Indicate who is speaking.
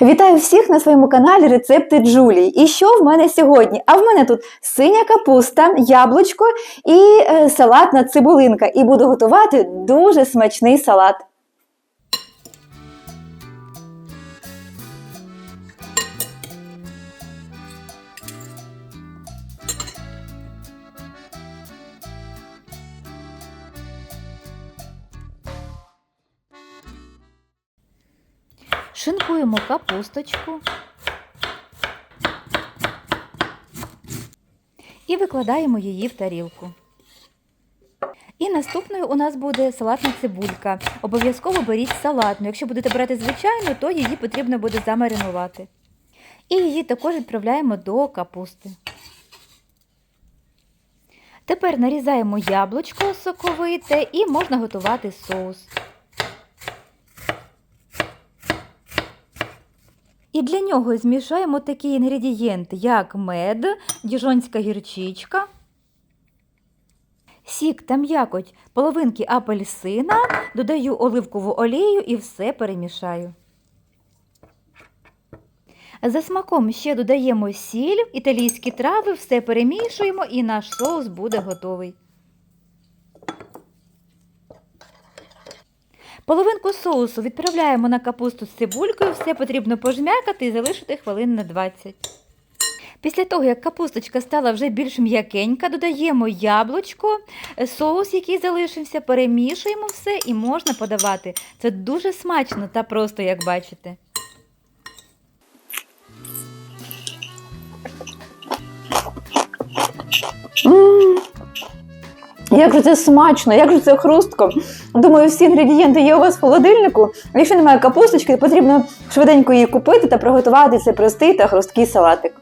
Speaker 1: Вітаю всіх на своєму каналі Рецепти Джулії. І що в мене сьогодні? А в мене тут синя капуста, яблучко і е, салатна цибулинка. І буду готувати дуже смачний салат.
Speaker 2: Шинкуємо капусточку і викладаємо її в тарілку. І наступною у нас буде салатна цибулька. Обов'язково беріть салатну. Якщо будете брати звичайну, то її потрібно буде замаринувати. І її також відправляємо до капусти. Тепер нарізаємо яблучко соковите і можна готувати соус. І для нього змішаємо такі інгредієнти, як мед, діжонська гірчичка, сік та м'якоть половинки апельсина, додаю оливкову олію і все перемішаю. За смаком ще додаємо сіль, італійські трави, все перемішуємо і наш соус буде готовий. Половинку соусу відправляємо на капусту з цибулькою, все потрібно пожмякати і залишити хвилин на 20. Після того, як капусточка стала вже більш м'якенька, додаємо яблучко, соус, який залишився, перемішуємо все і можна подавати. Це дуже смачно та просто, як бачите.
Speaker 1: М, Як же це смачно, як же це хрустко. Думаю, всі інгредієнти є у вас в холодильнику. Якщо немає капусточки, потрібно швиденько її купити та приготувати цей простий та хрусткий салатик.